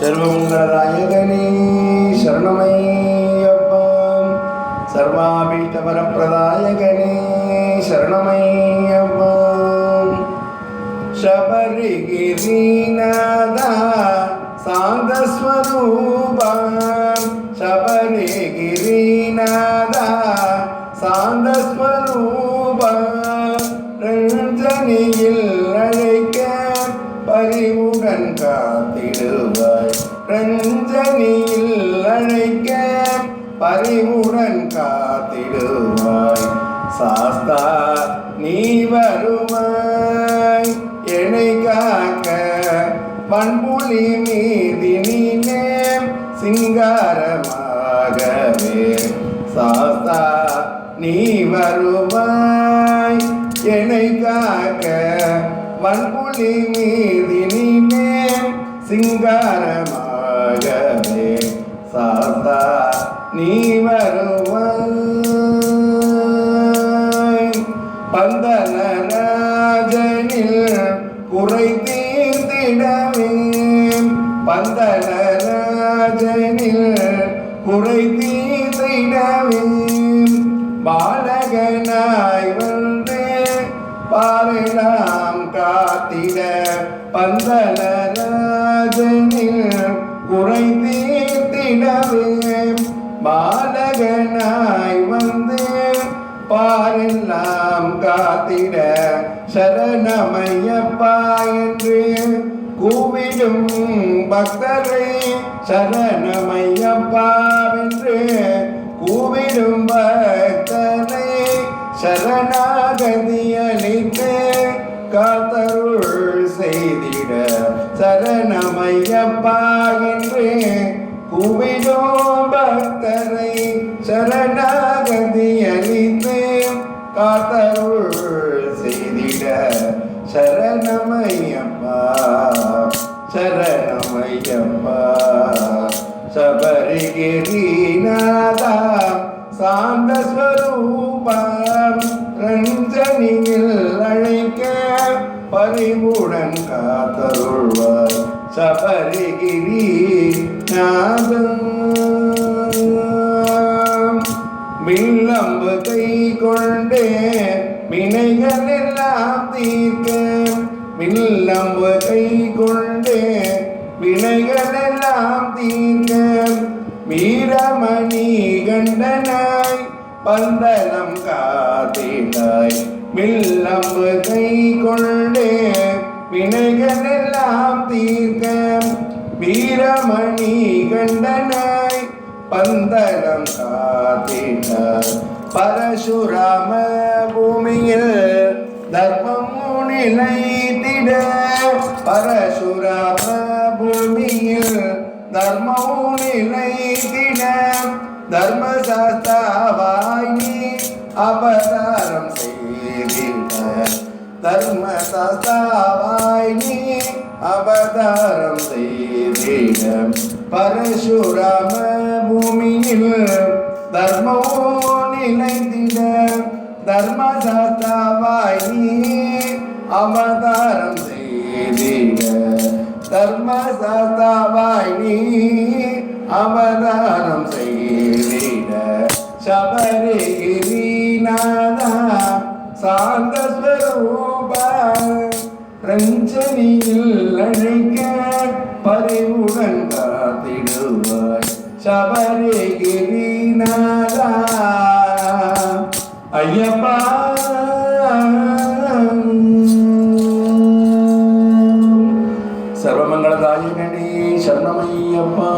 సర్వమంగళదాయకనే శరణమయ్యప్ప సర్వాభీష్టవరప్రదాయకనే శరణమయ్యప్ప శబరిగిరినాథ సాంగస్వరూప శబరిగిరినాథ సాంగస్వరూప ரஞ்சனியில் அழைக்க பரிவுடன் காத்திடுவாய். சாஸ்தா நீ வருவாய். என்னை காக்க பண்புலி மீதினிலே சிங்காரமாகவே. சாஸ்தா நீ வருவாய். என்னை காக்க வன்புலி மீதினிலே சிங்காரமாகவே நீ வருவாய். பந்தனராஜனில் குறை தீர்த்திடவே பந்தனராஜனில் குறை தீர்த்திடவே பாலகனாய் வந்து பாரெல்லாம் காத்திட. பந்தனராஜனில் குறை தீர்த்திடவே பாலகனாய் வந்து பாரெல்லாம் காத்திட சரணமையப்பா என்று கூவிடும் பக்தரை சரணமையப்பா என்று கூவிடும் பக்தரை சரணாகதியளித்து காத்தருள் செய்திட சரணமையப்பா என்று கூவிடும் பக்தரை சரணாகதி அளித்து காத்தருள் செய்திட சரணமையம்மா சரணமையம்மா சபரிகிரிநாதா சாந்த ஸ்வரூபம் ரஞ்சனியில் அழைக்க பரிவுடன் காத்தருள்வார் സപരഗിരിനാഥം വിളമ്പ് കൈകൊണ്ട് വിനകളെല്ലാം തീർക്ക വിളമ്പ് കൈകൊണ്ട് വിനകളെല്ലാം തീർക്ക വീരമണി കണ്ടനായി പന്തലം കാത്തിടായി. വിളമ്പ് കൈകൊണ്ടേ கண்டனாய் வினைகள் எல்லாம் தீர்க்க வீரமணி கண்டனாய் பந்தனம் காத்தினார் பரசுராம பூமியில் தர்மம் நிலைத்திட. பரசுராம பூமியில் தர்மம் நிலைத்திட. தர்மசாஸ்தாவாய் நீ அபசாரம் செய்திட தர்மசாஸ்தாவாய் நீ அவதாரம் செய்திட பரசுராம பூமியில் தர்மோ நிலைத்திட தர்மசாஸ்தாவாய் நீ அவதாரம் செய்திட தர்மசாஸ்தாவாய் நீ அவதாரம் செய்திட சப சாந்த ஸ்வரூப ரஞ்சனியில் அழைக்க பரிவுடன் காத்திடுவாய் சபரிகிரிநாதா ஐயப்பா சர்வமங்களதாயினே சரணமையப்பா